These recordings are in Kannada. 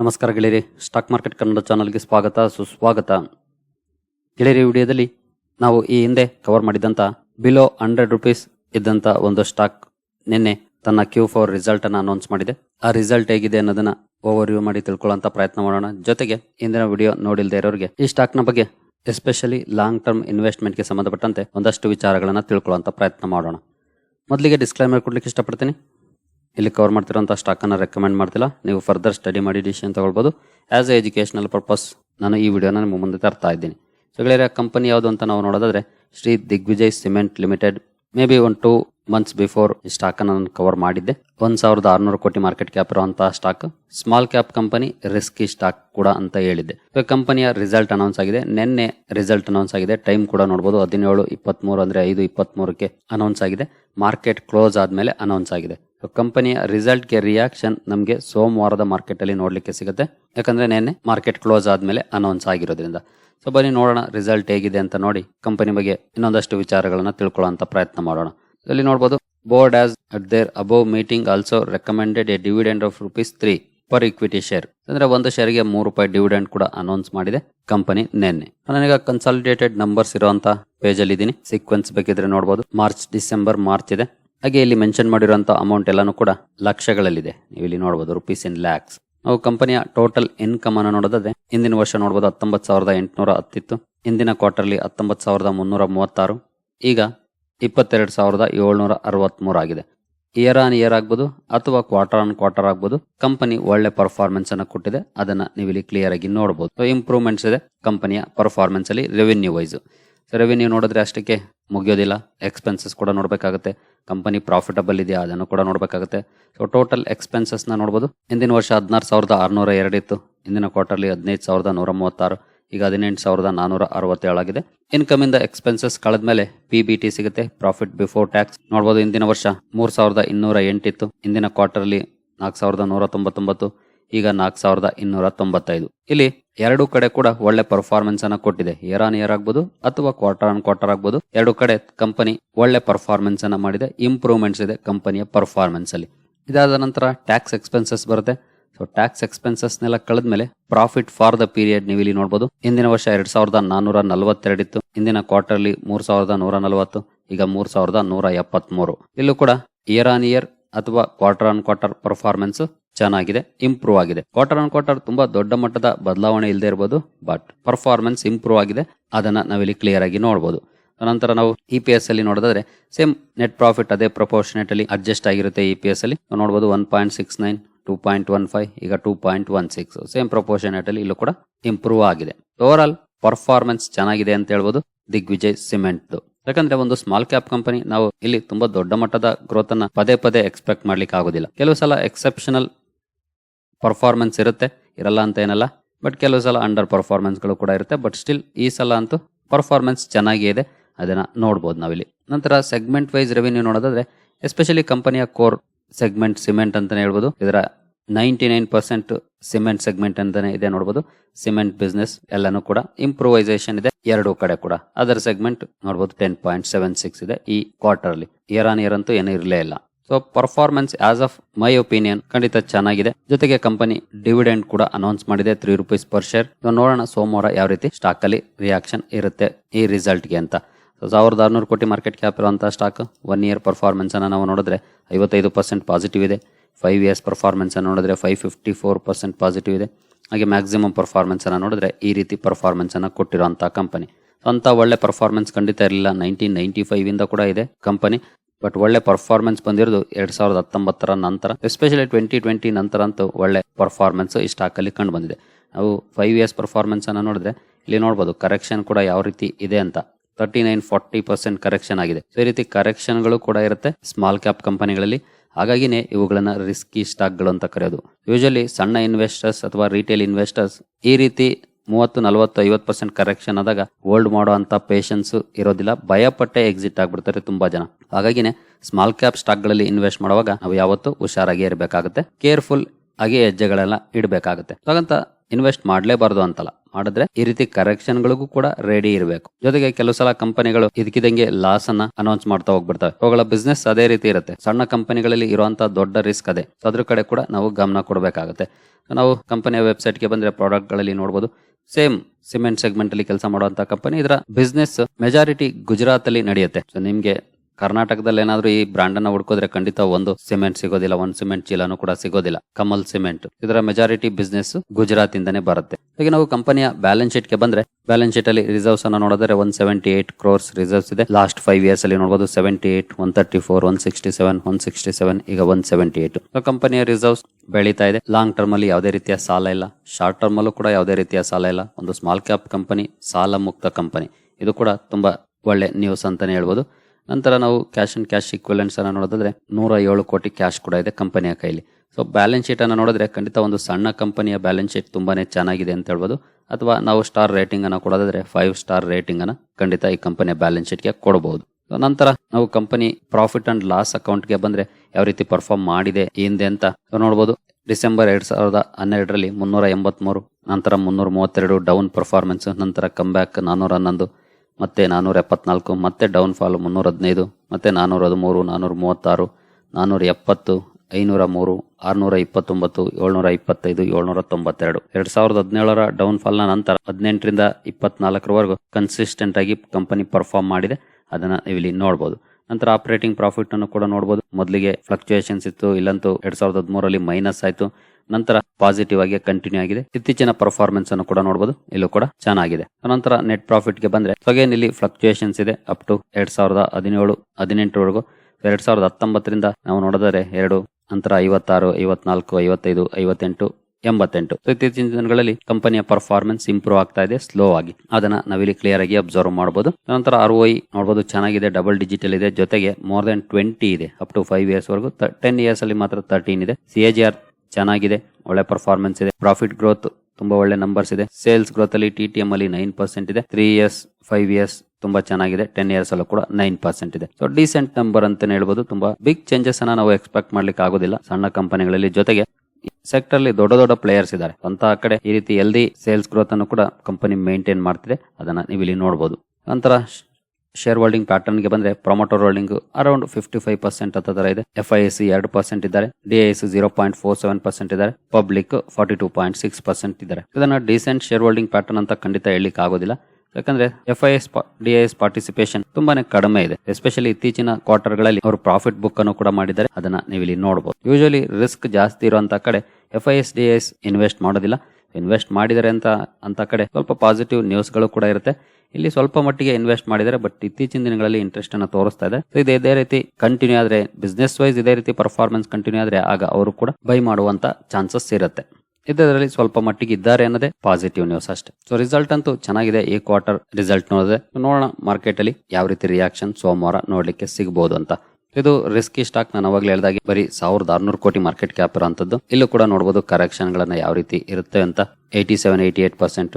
ನಮಸ್ಕಾರ ಗೆಳೆಯರಿ, ಸ್ಟಾಕ್ ಮಾರ್ಕೆಟ್ ಕನ್ನಡ ಚಾನಲ್ಗೆ ಸ್ವಾಗತ, ಸುಸ್ವಾಗತ. ಗೆಳೆಯರಿ ವಿಡಿಯೋದಲ್ಲಿ ನಾವು ಈ ಹಿಂದೆ ಕವರ್ ಮಾಡಿದಂಥ ಬಿಲೋ ಹಂಡ್ರೆಡ್ ರುಪೀಸ್ ಇದ್ದಂಥ ಒಂದು ಸ್ಟಾಕ್ ನಿನ್ನೆ ತನ್ನ ಕ್ಯೂ ಫೋರ್ ರಿಸಲ್ಟ್ ಅನ್ನ ಅನೌನ್ಸ್ ಮಾಡಿದೆ. ಆ ರಿಸಲ್ಟ್ ಹೇಗಿದೆ ಅನ್ನೋದನ್ನ ಓವರ್ ವ್ಯೂ ಮಾಡಿ ತಿಳ್ಕೊಳ್ಳೋಂಥ ಪ್ರಯತ್ನ ಮಾಡೋಣ. ಜೊತೆಗೆ ಇಂದಿನ ವಿಡಿಯೋ ನೋಡಿಲ್ಲದೆ ಇರೋರಿಗೆ ಈ ಸ್ಟಾಕ್ನ ಬಗ್ಗೆ ಎಸ್ಪೆಷಲಿ ಲಾಂಗ್ ಟರ್ಮ್ ಇನ್ವೆಸ್ಟ್ಮೆಂಟ್ಗೆ ಸಂಬಂಧಪಟ್ಟಂತೆ ಒಂದಷ್ಟು ವಿಚಾರಗಳನ್ನು ತಿಳ್ಕೊಳ್ಳೋಂಥ ಪ್ರಯತ್ನ ಮಾಡೋಣ. ಮೊದಲಿಗೆ ಡಿಸ್ಕ್ಲೈಮರ್ ಕೊಡ್ಲಿಕ್ಕೆ ಇಷ್ಟಪಡ್ತೀನಿ. ಇಲ್ಲಿ ಕವರ್ ಮಾಡ್ತಿರೋಂಥ ಸ್ಟಾಕನ್ನು ರೆಕಮೆಂಡ್ ಮಾಡ್ತಿಲ್ಲ. ನೀವು ಫರ್ದರ್ ಸ್ಟಡಿ ಮಾಡಿ ಡಿಸಿಷನ್ ತಗೊಳ್ಬೋದು. ಆ್ಯಸ್ ಎ ಎಜುಕೇಷನಲ್ ಪರ್ಪಸ್ ನಾನು ಈ ವಿಡಿಯೋನ ನಿಮ್ಮ ಮುಂದೆ ತರ್ತಾ ಇದ್ದೀನಿ. ಸೊ ಗೆಳೆಯರ ಕಂಪನಿ ಯಾವುದು ಅಂತ ನಾವು ನೋಡೋದಾದ್ರೆ, Shri Digvijay cement limited. May be one two months before ಈ ಸ್ಟಾಕನ್ನು ನಾನು ಕವರ್ ಮಾಡಿದ್ದೆ. ಒಂದು ಸಾವಿರದ ಆರುನೂರು ಕೋಟಿ ಮಾರ್ಕೆಟ್ ಕ್ಯಾಪ್ ಇರುವಂತಹ stock small cap company risky stock ಕೂಡ ಅಂತ ಹೇಳಿದ್ದೆ. ಕಂಪನಿಯ ರಿಸಲ್ಟ್ ಅನೌನ್ಸ್ ಆಗಿದೆ. ನಿನ್ನೆ ರಿಸಲ್ಟ್ ಅನೌನ್ಸ್ ಆಗಿದೆ. ಟೈಮ್ ಕೂಡ ನೋಡಬಹುದು ಹದಿನೇಳು, ಇಪ್ಪತ್ಮೂರು ಅಂದ್ರೆ ಐದು, ಇಪ್ಪತ್ಮೂರಕ್ಕೆ ಅನೌನ್ಸ್ ಆಗಿದೆ. ಮಾರ್ಕೆಟ್ ಕ್ಲೋಸ್ ಆದಮೇಲೆ ಅನೌನ್ಸ್ ಆಗಿದೆ. ಕಂಪನಿಯ ರಿಸಲ್ಟ್ಗೆ ರಿಯಾಕ್ಷನ್ ನಮಗೆ ಸೋಮವಾರದ ಮಾರ್ಕೆಟ್ ಅಲ್ಲಿ ನೋಡ್ಲಿಕ್ಕೆ ಸಿಗುತ್ತೆ. ಯಾಕಂದ್ರೆ ನಿನ್ನೆ ಮಾರ್ಕೆಟ್ ಕ್ಲೋಸ್ ಆದ್ಮೇಲೆ ಅನೌನ್ಸ್ ಆಗಿರೋದ್ರಿಂದ. ಸೊ ಬನ್ನಿ ನೋಡೋಣ ರಿಸಲ್ಟ್ ಹೇಗಿದೆ ಅಂತ ನೋಡಿ ಕಂಪನಿ ಬಗ್ಗೆ ಇನ್ನೊಂದಷ್ಟು ವಿಚಾರಗಳನ್ನ ತಿಳ್ಕೊಳ್ಳೋ ಪ್ರಯತ್ನ ಮಾಡೋಣ. ಇಲ್ಲಿ ನೋಡಬಹುದು board as at their above meeting also recommended a dividend of rupees three per equity share ಅಂದ್ರೆ ಒಂದು ಶೇರ್ಗೆ ಮೂರು ರೂಪಾಯಿ ಡಿವಿಡೆಂಡ್ ಕೂಡ ಅನೌನ್ಸ್ ಮಾಡಿದೆ ಕಂಪನಿ ನಿನ್ನೆ. ನನಗೆ ಕನ್ಸಾಲಿಡೇಟೆಡ್ ನಂಬರ್ಸ್ ಇರುವಂತ ಪೇಜ್ ಅಲ್ಲಿ ಇದೀನಿ ಸೀಕ್ವೆನ್ಸ್ ಬೇಕಿದ್ರೆ ನೋಡಬಹುದು ಮಾರ್ಚ್ ಡಿಸೆಂಬರ್ ಮಾರ್ಚ್ ಇದೆ. ಹಾಗೆ ಇಲ್ಲಿ ಮೆನ್ಷನ್ ಮಾಡಿರುವಂತ ಅಮೌಂಟ್ ಎಲ್ಲಾನು ಕೂಡ ಲಕ್ಷಗಳಲ್ಲಿದೆ. ನೀವು ಇಲ್ಲಿ ನೋಡಬಹುದು ರುಪೀಸ್ ಇನ್ ಲ್ಯಾಕ್ಸ್ ನಾವು ಕಂಪನಿಯ ಟೋಟಲ್ ಇನ್ಕಮ್ ಅನ್ನು ನೋಡೋದಾದ್ರೆ ಇಂದಿನ ವರ್ಷ ನೋಡಬಹುದು ಹತ್ತೊಂಬತ್ತು ಸಾವಿರದ ಎಂಟುನೂರ ಹತ್ತಿತ್ತು. ಇಂದಿನ ಕ್ವಾರ್ಟರ್ಲಿ ಹತ್ತೊಂಬತ್ತು ಸಾವಿರದ ಮುನ್ನೂರ ಮೂವತ್ತಾರು. ಈಗ ಇಪ್ಪತ್ತೆರಡು ಸಾವಿರದ ಏಳ್ನೂರ ಅರವತ್ಮೂರು ಆಗಿದೆ. ಇಯರ್ ಆನ್ ಇಯರ್ ಆಗ್ಬೋದು, ಅಥವಾ ಕ್ವಾರ್ಟರ್ ಆನ್ ಕ್ವಾರ್ಟರ್ ಆಗ್ಬೋದು ಕಂಪನಿ ಒಳ್ಳೆ ಪರ್ಫಾರ್ಮೆನ್ಸ್ ಅನ್ನು ಕೊಟ್ಟಿದೆ. ಅದನ್ನ ನೀವು ಇಲ್ಲಿ ಕ್ಲಿಯರ್ ಆಗಿ ನೋಡಬಹುದು ಇಂಪ್ರೂವ್ಮೆಂಟ್ಸ್ ಇದೆ ಕಂಪನಿಯ ಪರ್ಫಾರ್ಮೆನ್ಸ್ ಅಲ್ಲಿ ರೆವೆನ್ಯೂ ವೈಸ್ ರೆವೆನ್ಯೂ ನೋಡಿದ್ರೆ ಅಷ್ಟಕ್ಕೆ ಮುಗಿಯೋದಿಲ್ಲ. ಎಕ್ಸ್ಪೆನ್ಸಸ್ ಕೂಡ ನೋಡಬೇಕಾಗುತ್ತೆ. ಕಂಪನಿ ಪ್ರಾಫಿಟಬಲ್ ಇದೆಯಾ? ಅದನ್ನು ಕೂಡ ನೋಡಬೇಕಾಗುತ್ತೆ. ಸೊ ಟೋಟಲ್ ಎಕ್ಸ್ಪೆನ್ಸಸ್ನ ನೋಡ್ಬೋದು. ಹಿಂದಿನ ವರ್ಷ ಹದಿನಾರು ಸಾವಿರದ ಆರುನೂರ ಎರಡು ಇತ್ತು. ಇಂದಿನ ಕ್ವಾರ್ಟರ್ಲಿ ಹದಿನೈದು ಸಾವಿರದ ನೂರ ಮೂವತ್ತಾರು. ಈಗ ಹದಿನೆಂಟು ಸಾವಿರದ ನಾನ್ನೂರ ಅರವತ್ತೇಳಾಗಿದೆ ಇನ್ಕಮ್ ಇಂದ ಎಕ್ಸ್ಪೆನ್ಸಸ್ ಕಳೆದ್ಮೇಲೆ ಪಿ ಬಿ ಟಿ ಸಿಗುತ್ತೆ. ಪ್ರಾಫಿಟ್ ಬಿಫೋರ್ ಟ್ಯಾಕ್ಸ್ ನೋಡ್ಬೋದು ಇಂದಿನ ವರ್ಷ ಮೂರು ಸಾವಿರದ ಇನ್ನೂರ ಎಂಟಿತ್ತು ಇಂದಿನ ಕ್ವಾರ್ಟರ್ಲಿ ನಾಲ್ಕು ಸಾವಿರದ ನೂರ ತೊಂಬತ್ತೊಂಬತ್ತು. ಈಗ ನಾಲ್ಕು ಸಾವಿರದ ಇನ್ನೂರ ತೊಂಬತ್ತೈದು ಇಲ್ಲಿ ಎರಡು ಕಡೆ ಕೂಡ ಒಳ್ಳೆ ಪರ್ಫಾರ್ಮೆನ್ಸ್ ಅನ್ನ ಕೊಟ್ಟಿದೆ. ಇಯರ್ ಆನ್ ಇಯರ್ ಆಗ್ಬೋದು ಅಥವಾ ಕ್ವಾರ್ಟರ್ ಆನ್ ಕ್ವಾರ್ಟರ್ ಆಗ್ಬೋದು. ಎರಡು ಕಡೆ ಕಂಪನಿ ಒಳ್ಳೆ ಪರ್ಫಾರ್ಮೆನ್ಸ್ ಅನ್ನ ಮಾಡಿದೆ. ಇಂಪ್ರೂವ್ಮೆಂಟ್ಸ್ ಇದೆ ಕಂಪನಿಯ ಪರ್ಫಾರ್ಮೆನ್ಸ್ ಅಲ್ಲಿ. ಇದಾದ ನಂತರ ಟ್ಯಾಕ್ಸ್ ಎಕ್ಸ್ಪೆನ್ಸಸ್ ಬರುತ್ತೆ. ಸೊ ಟ್ಯಾಕ್ಸ್ ಎಕ್ಸ್ಪೆನ್ಸಸ್ ನೆಲ್ಲ ಕಳೆದ್ಮೇಲೆ ಪ್ರಾಫಿಟ್ ಫಾರ್ ದ ಪೀರಿಯಡ್ ನೀವು ಇಲ್ಲಿ ನೋಡಬಹುದು ಇಂದಿನ ವರ್ಷ ಎರಡ್ ಸಾವಿರದ ನಾನೂರ ನಲವತ್ತೆರಡು ಇತ್ತು ಇಂದಿನ ಕ್ವಾರ್ಟರ್ಲಿ ಮೂರ್ ಸಾವಿರದ ನೂರ ನಲವತ್ತು ಈಗ ಮೂರ್ ಸಾವಿರದ ನೂರ ಎಪ್ಪತ್ಮೂರು. ಇಲ್ಲೂ ಕೂಡ ಇಯರ್ ಆನ್ ಇಯರ್ ಅಥವಾ ಕ್ವಾರ್ಟರ್ ಆನ್ ಕ್ವಾರ್ಟರ್ ಪರ್ಫಾರ್ಮೆನ್ಸ್ ಚೆನ್ನಾಗಿದೆ ಇಂಪ್ರೂವ್ ಆಗಿದೆ. ಕ್ವಾರ್ಟರ್ ಆನ್ ಕ್ವಾರ್ಟರ್ ತುಂಬಾ ದೊಡ್ಡ ಮಟ್ಟದ ಬದಲಾವಣೆ ಇಲ್ಲದೆ ಇರಬಹುದು ಬಟ್ ಪರ್ಫಾರ್ಮೆನ್ಸ್ ಇಂಪ್ರೂವ್ ಆಗಿದೆ. ಅದನ್ನ ನಾವಿಲ್ಲಿ ಕ್ಲಿಯರ್ ಆಗಿ ನೋಡಬಹುದು ನಂತರ ನಾವು ಇ ಪಿ ಎಸ್ ಅಲ್ಲಿ ನೋಡೋದಾದ್ರೆ ಸೇಮ್ ನೆಟ್ ಪ್ರಾಫಿಟ್ ಅದೇ ಪ್ರಪೋರ್ಷನೇಟ್ ಅಲ್ಲಿ ಅಡ್ಜಸ್ಟ್ ಆಗಿರುತ್ತೆ ಇ ಪಿ ಎಸ್ ಅಲ್ಲಿ. ನೋಡಬಹುದು one point six nine two point one five ಈಗ two point one six same proportionate ಅಲ್ಲಿ ಇಲ್ಲೂ ಕೂಡ ಇಂಪ್ರೂವ್ ಆಗಿದೆ. ಓವರ್ ಆಲ್ ಪರ್ಫಾರ್ಮೆನ್ಸ್ ಚೆನ್ನಾಗಿದೆ ಅಂತ ಹೇಳ್ಬೋದು ದಿಗ್ವಿಜಯ್ ಸಿಮೆಂಟ್ ಯಾಕಂದ್ರೆ ಒಂದು ಸ್ಮಾಲ್ ಕ್ಯಾಪ್ ಕಂಪನಿ ನಾವು ಇಲ್ಲಿ ತುಂಬಾ ದೊಡ್ಡ ಮಟ್ಟದ ಗ್ರೋತ್ ಅನ್ನ ಪದೇ ಪದೇ ಎಕ್ಸ್ಪೆಕ್ಟ್ ಮಾಡ್ಲಿಕ್ಕೆ ಆಗೋದಿಲ್ಲ. ಕೆಲವು ಸಲ ಎಕ್ಸೆಪ್ಷನಲ್ ಪರ್ಫಾರ್ಮೆನ್ಸ್ ಇರುತ್ತೆ, ಇರಲ್ಲ ಅಂತ ಏನಲ್ಲ ಬಟ್ ಕೆಲವು ಸಲ ಅಂಡರ್ ಪರ್ಫಾರ್ಮೆನ್ಸ್ಗಳು ಕೂಡ ಇರುತ್ತೆ ಬಟ್ ಸ್ಟಿಲ್ ಈ ಸಲ ಅಂತೂ ಪರ್ಫಾರ್ಮೆನ್ಸ್ ಚೆನ್ನಾಗಿದೆ ಇದೆ, ಅದನ್ನ ನೋಡ್ಬೋದು ನಾವಿಲ್ಲಿ. ನಂತರ ಸೆಗ್ಮೆಂಟ್ ವೈಸ್ ರೆವಿನ್ಯೂ ನೋಡೋದಾದ್ರೆ ಎಸ್ಪೆಷಲಿ ಕಂಪನಿಯ ಕೋರ್ ಸೆಗ್ಮೆಂಟ್ ಸಿಮೆಂಟ್ ಅಂತಾನೆ ಹೇಳ್ಬೋದು, ಇದರ ninety nine percent cement segment ಅಂತಾನೆ ಇದೆ ನೋಡಬಹುದು ಸಿಮೆಂಟ್ ಬಿಸ್ನೆಸ್ ಎಲ್ಲಾನು ಕೂಡ ಇಂಪ್ರೂವೈಸೇಷನ್ ಇದೆ. ಎರಡು ಕಡೆ ಕೂಡ. ಅದರ ಸೆಗ್ಮೆಂಟ್ ನೋಡಬಹುದು ಟೆನ್ ಪಾಯಿಂಟ್ ಸೆವೆನ್ ಸಿಕ್ಸ್ ಇದೆ ಈ ಕ್ವಾರ್ಟರ್ಲಿ ಇಯರ್ ಆನ್ ಇಯರ್ ಅಂತೂ ಏನೂ ಇರಲೇ ಇಲ್ಲ. So performance as of my opinion ಖಂಡಿತ ಚೆನ್ನಾಗಿದೆ. ಜೊತೆಗೆ ಕಂಪನಿ ಡಿವಿಡೆಂಡ್ ಕೂಡ ಅನೌನ್ಸ್ ಮಾಡಿದೆ ತ್ರೀ ರುಪೀಸ್ ಪರ್ ಶೇರ್ ನೋಡೋಣ ಸೋಮವಾರ ಯಾವ ರೀತಿ ಸ್ಟಾಕ್ ಅಲ್ಲಿ ರಿಯಾಕ್ಷನ್ ಇರುತ್ತೆ ಈ ರಿಸಲ್ಟ್ಗೆ ಅಂತ. ಸಾವಿರದ ಆರುನೂರು ಕೋಟಿ ಮಾರ್ಕೆಟ್ ಕ್ಯಾಪ್ ಇರುವಂತಹ ಸ್ಟಾಕ್ ಒನ್ ಇಯರ್ ಪರ್ಫಾರ್ಮೆನ್ಸ್ ಅನ್ನ ನಾವು ನೋಡಿದ್ರೆ ಐವತ್ತೈದು ಪರ್ಸೆಂಟ್ ಪಾಸಿಟಿವ್ ಇದೆ. ಫೈವ್ ಇಯರ್ಸ್ ಪರ್ಫಾರ್ಮೆನ್ಸ್ ಅನ್ನು ನೋಡಿದ್ರೆ five fifty four percent positive ಇದೆ. ಹಾಗೆ ಮ್ಯಾಕ್ಸಿಮಮ್ ಪರ್ಫಾರ್ಮೆನ್ಸ್ ಅನ್ನು ನೋಡಿದ್ರೆ ಈ ರೀತಿ ಪರ್ಫಾರ್ಮೆನ್ಸ್ ಅನ್ನು ಕೊಟ್ಟಿರುವಂತಹ ಕಂಪನಿ ಅಂತ ಒಳ್ಳೆ ಪರ್ಫಾರ್ಮೆನ್ಸ್ ಖಂಡಿತ ಇರಲಿಲ್ಲ. ನೈನ್ಟೀನ್ ನೈಂಟಿ ಫೈವಿಂದ ಕೂಡ ಇದೆ ಕಂಪನಿ ಬಟ್ ಒಳ್ಳೆ ಪರ್ಫಾರ್ಮೆನ್ಸ್ ಬಂದಿರೋದು ಎರಡ್ ಸಾವಿರದ ಹತ್ತೊಂಬತ್ತರ ನಂತರ. ಎಸ್ಪೆಷಲಿ ಟ್ವೆಂಟಿ ಟ್ವೆಂಟಿ ನಂತರ ಅಂತೂ ಒಳ್ಳೆ ಪರ್ಫಾರ್ಮೆನ್ಸ್ ಈ ಸ್ಟಾಕ್ ಅಲ್ಲಿ ಕಂಡು ಬಂದಿದೆ. ನಾವು ಫೈವ್ ಇಯರ್ಸ್ ಪರ್ಫಾರ್ಮೆನ್ಸ್ ಅನ್ನು ನೋಡಿದ್ರೆ ಇಲ್ಲಿ ನೋಡಬಹುದು ಕರೆಕ್ಷನ್ ಕೂಡ ಯಾವ ರೀತಿ ಇದೆ ಅಂತ. Thirty nine forty percent correction ಆಗಿದೆ. ಸೊ ಈ ರೀತಿ ಕರೆಕ್ಷನ್ಗಳು ಕೂಡ ಇರುತ್ತೆ ಸ್ಮಾಲ್ ಕ್ಯಾಪ್ ಕಂಪನಿಗಳಲ್ಲಿ ಹಾಗಾಗಿನೇ ಇವುಗಳನ್ನು ರಿಸ್ಕಿ ಸ್ಟಾಕ್ಗಳು ಅಂತ ಕರೆಯೋದು. ಯೂಶಲಿ ಸಣ್ಣ ಇನ್ವೆಸ್ಟರ್ಸ್ ಅಥವಾ ರಿಟೇಲ್ ಇನ್ವೆಸ್ಟರ್ಸ್ ಈ ರೀತಿ ಮೂವತ್ತು, ನಲವತ್ತು, ಐವತ್ತು ಪರ್ಸೆಂಟ್ ಕರೆಕ್ಷನ್ ಆದಾಗ ಹೋಲ್ಡ್ ಮಾಡೋ ಅಂತ ಪೇಷನ್ಸ್ ಇರೋದಿಲ್ಲ. ಭಯಪಟ್ಟೆ ಎಕ್ಸಿಟ್ ಆಗ್ಬಿಡ್ತಾರೆ ತುಂಬಾ ಜನ. ಹಾಗಾಗಿನೇ ಸ್ಮಾಲ್ ಕ್ಯಾಪ್ ಸ್ಟಾಕ್ಗಳಲ್ಲಿ ಇನ್ವೆಸ್ಟ್ ಮಾಡುವಾಗ ನಾವು ಯಾವತ್ತೂ ಹುಷಾರಾಗಿ ಇರಬೇಕಾಗುತ್ತೆ. ಕೇರ್ಫುಲ್ ಆಗಿ ಹೆಜ್ಜೆಗಳೆಲ್ಲ ಇಡಬೇಕಾಗುತ್ತೆ. ಹಾಗಂತ ಇನ್ವೆಸ್ಟ್ ಮಾಡಲೇಬಾರ್ದು ಅಂತಲ್ಲ. ಮಾಡಿದ್ರೆ ಈ ರೀತಿ ಕರೆಕ್ಷನ್ ಗಳಿಗೂ ಕೂಡ ರೆಡಿ ಇರಬೇಕು. ಜೊತೆಗೆ ಕೆಲವು ಸಲ ಕಂಪನಿಗಳು ಇದಕ್ಕಿದಂಗೆ ಲಾಸ್ ಅನ್ನ ಅನೌನ್ಸ್ ಮಾಡ್ತಾ ಹೋಗ್ಬಿಡ್ತವೆ. ಅವುಗಳ ಬಿಸ್ನೆಸ್ ಅದೇ ರೀತಿ ಇರುತ್ತೆ. ಸಣ್ಣ ಕಂಪನಿಗಳಲ್ಲಿ ಇರುವಂತಹ ದೊಡ್ಡ ರಿಸ್ಕ್ ಅದೇ. ಸೊ ಅದ್ರ ಕಡೆ ಕೂಡ ನಾವು ಗಮನ ಕೊಡಬೇಕಾಗುತ್ತೆ. ನಾವು ಕಂಪನಿಯ ಬಂದ್ರೆ ಪ್ರಾಡಕ್ಟ್ಗಳಲ್ಲಿ ನೋಡಬಹುದು ಸೇಮ್ ಸಿಮೆಂಟ್ ಸೆಗ್ಮೆಂಟ್ ಅಲ್ಲಿ ಕೆಲಸ ಮಾಡುವಂತಹ ಕಂಪನಿ ಇದರ ಬಿಸ್ನೆಸ್ ಮೆಜಾರಿಟಿ ಗುಜರಾತ್ ಅಲ್ಲಿ ನಡೆಯುತ್ತೆ. ಸೊ ನಿಮ್ಗೆ ಕರ್ನಾಟಕದಲ್ಲಿ ಏನಾದ್ರೂ ಈ ಬ್ರಾಂಡ್ ಅನ್ನ ಹುಡ್ಕೋದ್ರೆ ಖಂಡಿತ ಒಂದು ಸಿಮೆಂಟ್ ಸಿಗೋದಿಲ್ಲ, ಒಂದು ಸಿಮೆಂಟ್ ಚೀಲನೂ ಕೂಡ ಸಿಗೋದಿಲ್ಲ. ಕಮಲ್ ಸಿಮೆಂಟ್. ಇದರ ಮೆಜಾರಿಟಿ ಬಿಸ್ನೆಸ್ ಗುಜರಾತ್ ಇಂದಾನೆ ಬರುತ್ತೆ. ಈಗ ನಾವು ಕಂಪನಿಯ ಬ್ಯಾಲೆನ್ಸ್ ಶೀಟ್ಗೆ ಬಂದ್ರೆ ಬ್ಯಾಲೆನ್ಸ್ ಶೀಟ್ ಅಲ್ಲಿ ರಿಸರ್ವ್ಸ್ ಅನ್ನ ನೋಡಿದ್ರೆ one seventy eight crores reserves ಇದೆ. ಲಾಸ್ಟ್ ಫೈವ್ ಇಯರ್ಸ್ ಅಲ್ಲಿ ನೋಡಬಹುದು seventy eight one thirty four one sixty seven one sixty seven ಈಗ ಒನ್ ಸೆವೆಂಟಿ ಏಟ್ ಕಂಪನಿಯ ರಿಸರ್ವ್ಸ್ ಬೆಳೀತಾ ಇದೆ. ಲಾಂಗ್ ಟರ್ಮ್ ಅಲ್ಲಿ ಯಾವುದೇ ರೀತಿಯ ಸಾಲ ಇಲ್ಲ. ಶಾರ್ಟ್ ಟರ್ಮ್ ಅಲ್ಲೂ ಕೂಡ ಯಾವುದೇ ರೀತಿಯ ಸಾಲ ಇಲ್ಲ. ಒಂದು ಸ್ಮಾಲ್ ಕ್ಯಾಪ್ ಕಂಪನಿ ಸಾಲ ಮುಕ್ತ ಕಂಪನಿ ಇದು ಕೂಡ ತುಂಬಾ ಒಳ್ಳೆ ನ್ಯೂಸ್ ಅಂತಾನೆ ಹೇಳ್ಬೋದು. ನಂತರ ನಾವು ಕ್ಯಾಶ್ ಅಂಡ್ ಕ್ಯಾಶ್ ಈಕ್ವಲೆಂಟ್ಸ್ ಅನ್ನ ನೋಡೋದಾದ್ರೆ ನೂರ ಏಳು ಕೋಟಿ ಕ್ಯಾಶ್ ಕೂಡ ಇದೆ ಕಂಪನಿಯ ಕೈಲಿ. ಸೊ ಬ್ಯಾಲೆನ್ಸ್ ಶೀಟ್ ಅನ್ನ ನೋಡಿದ್ರೆ ಖಂಡಿತ ಒಂದು ಸಣ್ಣ ಕಂಪನಿಯ ಬ್ಯಾಲೆನ್ಸ್ ಶೀಟ್ ತುಂಬಾನೇ ಚೆನ್ನಾಗಿದೆ ಅಂತ ಹೇಳ್ಬೋದು. ಅಥವಾ ನಾವು ಸ್ಟಾರ್ ರೇಟಿಂಗ್ ಅನ್ನ ಕೊಡೋದಾದ್ರೆ ಫೈವ್ ಸ್ಟಾರ್ ರೇಟಿಂಗ್ ಅನ್ನ ಖಂಡಿತ ಈ ಕಂಪನಿಯ ಬ್ಯಾಲೆನ್ಸ್ ಶೀಟ್ಗೆ ಕೊಡಬಹುದು ನಂತರ ನಾವು ಕಂಪನಿ ಪ್ರಾಫಿಟ್ ಅಂಡ್ ಲಾಸ್ ಅಕೌಂಟ್ಗೆ ಬಂದ್ರೆ ಯಾವ ರೀತಿ ಪರ್ಫಾರ್ಮ್ ಮಾಡಿದೆ ಹಿಂದೆ ಅಂತ ನೋಡಬಹುದು ಡಿಸೆಂಬರ್ ಎರಡ್ ಸಾವಿರದ ಹನ್ನೆರಡರಲ್ಲಿ ಮುನ್ನೂರ ಎಂಬತ್ಮೂರು, ನಂತರ ಮುನ್ನೂರ ಮೂವತ್ತೆರಡು ಡೌನ್ ಪರ್ಫಾರ್ಮೆನ್ಸ್ ನಂತರ ಕಮ್ಬ್ಯಾಕ್ ನಾನ್ನೂರ ಹನ್ನೊಂದು ಮತ್ತೆ ನಾನೂರ ಎಪ್ಪತ್ನಾಲ್ಕು, ಮತ್ತೆ ಡೌನ್ ಫಾಲ್ ಮುನ್ನೂರ ಹದಿನೈದು ಮತ್ತೆ ನಾನ್ನೂರ ಹದಿಮೂರು ನಾನ್ನೂರ ಮೂವತ್ತಾರು ನಾನ್ನೂರ ಎಪ್ಪತ್ತು, ಐನೂರ ಮೂರು, ಆರುನೂರ ಇಪ್ಪತ್ತೊಂಬತ್ತು, ಏಳ್ನೂರ ಇಪ್ಪತ್ತೈದು, ಏಳ್ನೂರ ತೊಂಬತ್ತೆರಡು. ಎರಡ್ ಸಾವಿರದ ಹದಿನೇಳರ ಡೌನ್ ಫಾಲ್ನ ನಂತರ ಹದಿನೆಂಟರಿಂದ ಇಪ್ಪತ್ನಾಲ್ಕರವರೆಗೂ ಕನ್ಸಿಸ್ಟೆಂಟ್ ಆಗಿ ಕಂಪನಿ ಪರ್ಫಾರ್ಮ್ ಮಾಡಿದೆ. ಅದನ್ನ ಇಲ್ಲಿ ನೋಡಬಹುದು ನಂತರ ಆಪರೇಟಿಂಗ್ ಪ್ರಾಫಿಟ್ ಅನ್ನು ಕೂಡ ನೋಡಬಹುದು ಮೊದಲಿಗೆ ಫ್ಲಕ್ಚುಯೇಷನ್ಸ್ ಇತ್ತು, ಇಲ್ಲಂತೂ ಎರಡ್ ಸಾವಿರದ ಹದಿಮೂರಲ್ಲಿ ಮೈನಸ್ ಆಯಿತು. ನಂತರ ಪಾಸಿಟಿವ್ ಆಗಿ ಕಂಟಿನ್ಯೂ ಆಗಿದೆ. ಇತ್ತೀಚಿನ ಪರ್ಫಾರ್ಮೆನ್ಸ್ ಅನ್ನು ಕೂಡ ನೋಡಬಹುದು ಇಲ್ಲೂ ಕೂಡ ಚೆನ್ನಾಗಿದೆ. ನಂತರ ನೆಟ್ ಪ್ರಾಫಿಟ್ಗೆ ಬಂದ್ರೆ ಅಗೇನ್ ಇಲ್ಲಿ ಫ್ಲಕ್ಚುಯೇಷನ್ಸ್ ಇದೆ ಅಪ್ ಟು ಎರಡ್ ಸಾವಿರದ ಹದಿನೇಳು ಹದಿನೆಂಟರವರೆಗೂ ಎರಡ್ ಸಾವಿರದ ಹತ್ತೊಂಬತ್ತರಿಂದ ನಾವು ನೋಡಿದರೆ ಎರಡು, ನಂತರ ಐವತ್ತಾರು, ಐವತ್ನಾಲ್ಕು, ಐವತ್ತೈದು, ಐವತ್ತೆಂಟು ಎಂಬತ್ತೆಂಟು. ಸೊ ಇತ್ತೀಚಿನ ದಿನಗಳಲ್ಲಿ ಕಂಪನಿಯ ಪರ್ಫಾರ್ಮೆನ್ಸ್ ಇಂಪ್ರೂವ್ ಆಗ್ತಾ ಇದೆ ಸ್ಲೋ ಆಗಿ. ಅದನ್ನ ನಾವಿಲ್ಲಿ ಕ್ಲಿಯರ್ ಆಗಿ ಅಬ್ಸರ್ವ್ ಮಾಡಬಹುದು ನಂತರ ಆರ್ ಒ ನೋಡಬಹುದು ಚೆನ್ನಾಗಿದೆ ಡಬಲ್ ಡಿಜಿಟಲ್ ಇದೆ. ಜೊತೆಗೆ ಮೋರ್ ದನ್ ಟ್ವೆಂಟಿ ಇದೆ ಅಪ್ ಟು ಫೈವ್ ಇಯರ್ಸ್ ವರೆಗೂ. ಟೆನ್ ಇಯರ್ಸ್ ಅಲ್ಲಿ ಮಾತ್ರ ತರ್ಟೀನ್ ಇದೆ. ಸಿ ಆರ್ ಚೆನ್ನಾಗಿದೆ, ಒಳ್ಳೆ ಪರ್ಫಾರ್ಮೆನ್ಸ್ ಇದೆ. ಪ್ರಾಫಿಟ್ ಗ್ರೋತ್ ತುಂಬಾ ಒಳ್ಳೆ ನಂಬರ್ಸ್ ಇದೆ. ಸೇಲ್ಸ್ ಗ್ರೋತ್ ಅಲ್ಲಿ ಟಿ ಟಿ ಎಂ ಅಲ್ಲಿ ನೈನ್ ಪರ್ಸೆಂಟ್ ಇದೆ. ತ್ರೀ ಇಯರ್ಸ್ ಫೈವ್ ಇಯರ್ಸ್ ತುಂಬಾ ಚೆನ್ನಾಗಿದೆ. ಟೆನ್ ಇಯರ್ಸ್ ಅಲ್ಲೂ ಕೂಡ ನೈನ್ ಪರ್ಸೆಂಟ್ ಇದೆ. ಸೊ ಡಿಸೆಂಟ್ ನಂಬರ್ ಅಂತ ಹೇಳ್ಬೋದು. ತುಂಬಾ ಬಿಗ್ ಚೇಂಜಸ್ ಅನ್ನ ನಾವು ಎಕ್ಸ್ಪೆಕ್ಟ್ ಮಾಡ್ಲಿಕ್ಕೆ ಆಗೋದಿಲ್ಲ. ಸಣ್ಣ ಕಂಪನಿಗಳಲ್ಲಿ ಜೊತೆಗೆ ಸೆಕ್ಟರ್ ಅಲ್ಲಿ ದೊಡ್ಡ ದೊಡ್ಡ ಪ್ಲೇಯರ್ಸ್ ಇದ್ದಾರೆ. ಅಂತ ಕಡೆ ಈ ರೀತಿ ಎಲ್ದಿ ಸೇಲ್ಸ್ ಗ್ರೋತ್ ಅನ್ನು ಕೂಡ ಕಂಪನಿ ಮೇಂಟೈನ್ ಮಾಡ್ತಿದೆ. ಅದನ್ನ ನೀವು ಇಲ್ಲಿ ನೋಡಬಹುದು ನಂತರ ಶೇರ್ ಹೋಲ್ಡಿಂಗ್ ಪ್ಯಾಟರ್ನ್ಗೆ ಬಂದ್ರೆ promoter holding around fifty five percent ತರ ಇದೆ. ಎಫ್ ಐ ಎಸ್ ಎರಡು ಪರ್ಸೆಂಟ್ ಇದ್ದಾರೆ. D S zero point four seven percent ಇದ್ದಾರೆ. Public forty two point six percent ಇದ್ದಾರೆ. ಇದನ್ನ ಡಿಸೆಂಟ್ ಶೇರ್ ಹೋಲ್ಡಿಂಗ್ ಪ್ಯಾಟರ್ನ್ ಅಂತ ಖಂಡಿತ ಹೇಳಲಿಕ್ಕೆ ಆಗೋದಿಲ್ಲ. ಯಾಕಂದ್ರೆ F I S D S participation ತುಂಬಾನೇ ಕಡಿಮೆ ಇದೆ. ಎಸ್ಪೆಷಲಿ ಇತ್ತೀಚಿನ ಕ್ವಾರ್ಟರ್ಗಳಲ್ಲಿ ಅವರು ಪ್ರಾಫಿಟ್ ಬುಕ್ ಅನ್ನು ಕೂಡ ಮಾಡಿದ್ದಾರೆ. ಅದನ್ನ ನೀವು ಇಲ್ಲಿ ನೋಡಬಹುದು ಯೂಶಲಿ ರಿಸ್ಕ್ ಜಾಸ್ತಿ ಇರುವಂತಹ ಕಡೆ F I S D S invest ಮಾಡೋದಿಲ್ಲ. ಇನ್ವೆಸ್ಟ್ ಮಾಡಿದರೆ ಅಂತ ಅಂತ ಕಡೆ ಸ್ವಲ್ಪ ಪಾಸಿಟಿವ್ ನ್ಯೂಸ್ಗಳು ಕೂಡ ಇರುತ್ತೆ. ಇಲ್ಲಿ ಸ್ವಲ್ಪ ಮಟ್ಟಿಗೆ ಇನ್ವೆಸ್ಟ್ ಮಾಡಿದರೆ ಬಟ್ ಇತ್ತೀಚಿನ ದಿನಗಳಲ್ಲಿ ಇಂಟ್ರೆಸ್ಟ್ ಅನ್ನ ತೋರಿಸ್ತಾ ಇದೆ. ಇದು ಇದೇ ರೀತಿ ಕಂಟಿನ್ಯೂ ಆದ್ರೆ ಬಿಸ್ನೆಸ್ ವೈಸ್ ಇದೇ ರೀತಿ ಪರ್ಫಾರ್ಮೆನ್ಸ್ ಕಂಟಿನ್ಯೂ ಆದ್ರೆ ಆಗ ಅವರು ಕೂಡ ಬೈ ಮಾಡುವಂತ ಚಾನ್ಸಸ್ ಇರುತ್ತೆ. ಇದರಲ್ಲಿ ಸ್ವಲ್ಪ ಮಟ್ಟಿಗೆ ಇದ್ದಾರೆ ಅನ್ನೋದೇ ಪಾಸಿಟಿವ್ ನ್ಯೂಸ್ ಅಷ್ಟೇ. ಸೊ ರಿಸಲ್ಟ್ ಅಂತೂ ಚೆನ್ನಾಗಿದೆ. ಈ ಕ್ವಾರ್ಟರ್ ರಿಸಲ್ಟ್ ನೋಡಿದ್ರೆ ನೋಡೋಣ ಮಾರ್ಕೆಟ್ ಅಲ್ಲಿ ಯಾವ ರೀತಿ ರಿಯಾಕ್ಷನ್ ಸೋಮವಾರ ನೋಡ್ಲಿಕ್ಕೆ ಸಿಗಬಹುದು ಅಂತ. ಇದು ರಿಸ್ಕಿ ಸ್ಟಾಕ್ ನಾನು ಅವಾಗಲೇ ಹೇಳಿದಾಗೆ ಬರೀ ಸಾವಿರದ ಆರ್ನೂರು ಕೋಟಿ ಮಾರ್ಕೆಟ್ ಕ್ಯಾಪ್ ಇರುವಂತದ್ದು. ಇಲ್ಲೂ ಕೂಡ ನೋಡಬಹುದು ಕರೆಕ್ಷನ್ ಗಳನ್ನ ಯಾವ ರೀತಿ ಇರುತ್ತೆ ಅಂತ. Eighty seven eighty eight percent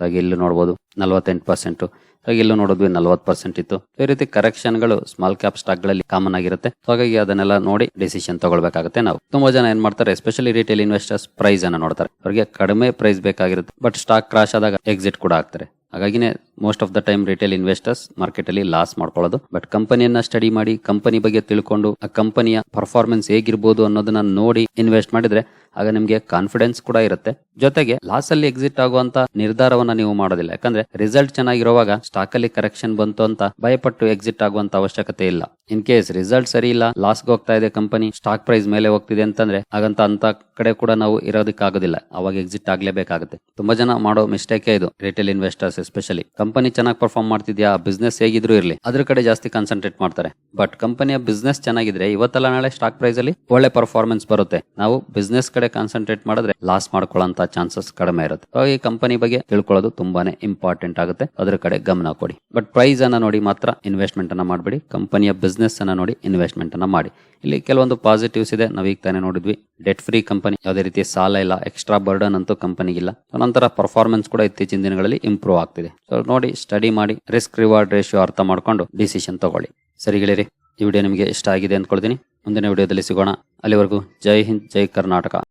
ಹಾಗೆ ಇಲ್ಲೂ ನೋಡಬಹುದು ನಲವತ್ತೆಂಟು ಪರ್ಸೆಂಟ್ ಇಲ್ಲೂ ನೋಡಿದ್ವಿ, ನಲ್ವತ್ತು ಪರ್ಸೆಂಟ್ ಇತ್ತು. ಈ ರೀತಿ ಕರೆಕ್ಷನ್ಗಳು ಸ್ಮಾಲ್ ಕ್ಯಾಪ್ ಸ್ಟಾಕ್ಗಳಲ್ಲಿ ಕಾಮನ್ ಆಗಿರುತ್ತೆ. ಹಾಗಾಗಿ ಅದನ್ನೆಲ್ಲ ನೋಡಿ ಡಿಸಿಷನ್ ತಗೊಳ್ಬೇಕಾಗುತ್ತೆ ನಾವು. ತುಂಬಾ ಜನ ಏನ್ ಮಾಡ್ತಾರೆ ಎಸ್ಪೆಷಲಿ ರಿಟೇಲ್ ಇನ್ವೆಸ್ಟರ್ಸ್ ಪ್ರೈಸ್ ಅನ್ನ ನೋಡ್ತಾರೆ. ಅವರಿಗೆ ಕಡಿಮೆ ಪ್ರೈಸ್ ಬೇಕಾಗಿರುತ್ತೆ ಬಟ್ ಸ್ಟಾಕ್ ಕ್ರಾಶ್ ಆದಾಗ ಎಕ್ಸಿಟ್ ಕೂಡ ಆಗ್ತಾರೆ. ಹಾಗಾಗಿನೇ most of the time retail investors market ಅಲ್ಲಿ ಲಾಸ್ ಮಾಡ್ಕೊಳ್ಳೋದು. ಬಟ್ ಕಂಪನಿಯನ್ನ ಸ್ಟಡಿ ಮಾಡಿ ಕಂಪನಿ ಬಗ್ಗೆ ತಿಳ್ಕೊಂಡು, ಆ ಕಂಪನಿಯ ಪರ್ಫಾರ್ಮೆನ್ಸ್ ಹೇಗಿರ್ಬೋದು ಅನ್ನೋದನ್ನ ನೋಡಿ ಇನ್ವೆಸ್ಟ್ ಮಾಡಿದ್ರೆ, ಆಗ ನಿಮಗೆ ಕಾನ್ಫಿಡೆನ್ಸ್ ಕೂಡ ಇರುತ್ತೆ. ಜೊತೆಗೆ ಲಾಸ್ ಅಲ್ಲಿ ಎಕ್ಸಿಟ್ ಆಗುವಂತ ನಿರ್ಧಾರವನ್ನ ನೀವು ಮಾಡೋದಿಲ್ಲ. ಯಾಕಂದ್ರೆ ರಿಸಲ್ಟ್ ಚೆನ್ನಾಗಿರುವಾಗ ಸ್ಟಾಕ್ ಅಲ್ಲಿ ಕರೆಕ್ಷನ್ ಬಂತು ಅಂತ ಭಯಪಟ್ಟು ಎಕ್ಸಿಟ್ ಆಗುವಂತ ಅವಶ್ಯಕತೆ ಇಲ್ಲ. ಇನ್ ಕೇಸ್ ರಿಸಲ್ಟ್ ಸರಿ ಇಲ್ಲ ಲಾಸ್ಗೆ ಹೋಗ್ತಾ ಇದೆ ಕಂಪನಿ ಸ್ಟಾಕ್ ಪ್ರೈಸ್ ಮೇಲೆ ಹೋಗ್ತಿದೆ ಅಂತಂದ್ರೆ, ಹಾಗಂತ ಅಂತ ಕಡೆ ಕೂಡ ನಾವು ಇರೋದಕ್ಕಾಗೋದಿಲ್ಲ. ಅವಾಗ ಎಕ್ಸಿಟ್ ಆಗ್ಲೇಬೇಕಾಗುತ್ತೆ. ತುಂಬಾ ಜನ ಮಾಡೋ ಮಿಸ್ಟೇಕ್ ಇದು ರಿಟೇಲ್ ಇನ್ವೆಸ್ಟರ್ಸ್ ಎಸ್ಪೆಷಲಿ ಕಂಪನಿ ಚೆನ್ನಾಗಿ ಪರ್ಫಾರ್ಮ್ ಮಾಡ್ತಿದ್ಯಾ? ಬಿಸ್ನೆಸ್ ಹೇಗಿದ್ರು ಇರಲಿ. ಅದ್ರ ಕಡೆ ಜಾಸ್ತಿ ಕಾನ್ಸಂಟ್ರೇಟ್ ಮಾಡ್ತಾರೆ. ಬಟ್ ಕಂಪನಿಯ ಬಿಸ್ನೆಸ್ ಚೆನ್ನಾಗಿದ್ರೆ ಇವತ್ತಲ್ಲ ನಾಳೆ ಸ್ಟಾಕ್ ಪ್ರೈಸ್ ಅಲ್ಲಿ ಒಳ್ಳೆ ಪರ್ಫಾರ್ಮೆನ್ಸ್ ಬರುತ್ತೆ. ನಾವು ಬಿಸ್ನೆಸ್ ಕಡೆ ಕಾನ್ಸಂಟ್ರೇಟ್ ಮಾಡಿದ್ರೆ ಲಾಸ್ ಮಾಡ್ಕೊಳ್ಳೋಂತ ಚಾನ್ಸಸ್ ಕಡಿಮೆ ಇರುತ್ತೆ. ಹಾಗಾಗಿ ಕಂಪನಿ ಬಗ್ಗೆ ತಿಳ್ಕೊಳ್ಳೋದು ತುಂಬಾನೇ ಇಂಪಾರ್ಟೆಂಟ್ ಆಗುತ್ತೆ. ಅದ್ರ ಕಡೆ ಗಮನ ಕೊಡಿ. ಬಟ್ ಪ್ರೈಸ್ ಅನ್ನ ನೋಡಿ ಮಾತ್ರ ಇನ್ವೆಸ್ಟ್ಮೆಂಟ್ ಅನ್ನ ಮಾಡಬೇಡಿ. ಕಂಪನಿಯ ಬಿಸ್ನೆಸ್ ಅನ್ನ ನೋಡಿ ಇನ್ವೆಸ್ಟ್ಮೆಂಟ್ ಅನ್ನ ಮಾಡಿ. ಇಲ್ಲಿ ಕೆಲವೊಂದು ಪಾಸಿಟಿವ್ಸ್ ಇದೆ. ನಾವೀಗ ತಾನೇ ನೋಡಿದ್ವಿ. ಡೆಟ್ ಫ್ರೀ ಕಂಪನಿ ಯಾವುದೇ ರೀತಿ ಸಾಲ ಇಲ್ಲ ಎಕ್ಸ್ಟ್ರಾ ಬರ್ಡನ್ ಅಂತೂ ಕಂಪನಿಗಿಲ್ಲ ನಂತರ ಪರ್ಫಾರ್ಮೆನ್ಸ್ ಕೂಡ ಇತ್ತೀಚಿನ ದಿನಗಳಲ್ಲಿ ಇಂಪ್ರೂವ್ ಆಗ್ತಿದೆ. ಸೊ ನೋಡಿ ಸ್ಟಡಿ ಮಾಡಿ ರಿಸ್ಕ್ ರಿವಾರ್ಡ್ ರೇಷಿಯೋ ಅರ್ಥ ಮಾಡ್ಕೊಂಡು ಡಿಸಿಷನ್ ತಗೊಳ್ಳಿ. ಸರಿ ಗೆಳೆಯರಿ, ಈ ವಿಡಿಯೋ ನಿಮಗೆ ಇಷ್ಟ ಆಗಿದೆ ಅಂದ್ಕೊಳ್ತೀನಿ. ಮುಂದಿನ ವಿಡಿಯೋದಲ್ಲಿ ಸಿಗೋಣ. ಅಲ್ಲಿವರೆಗೂ ಜೈ ಹಿಂದ್, ಜೈ ಕರ್ನಾಟಕ.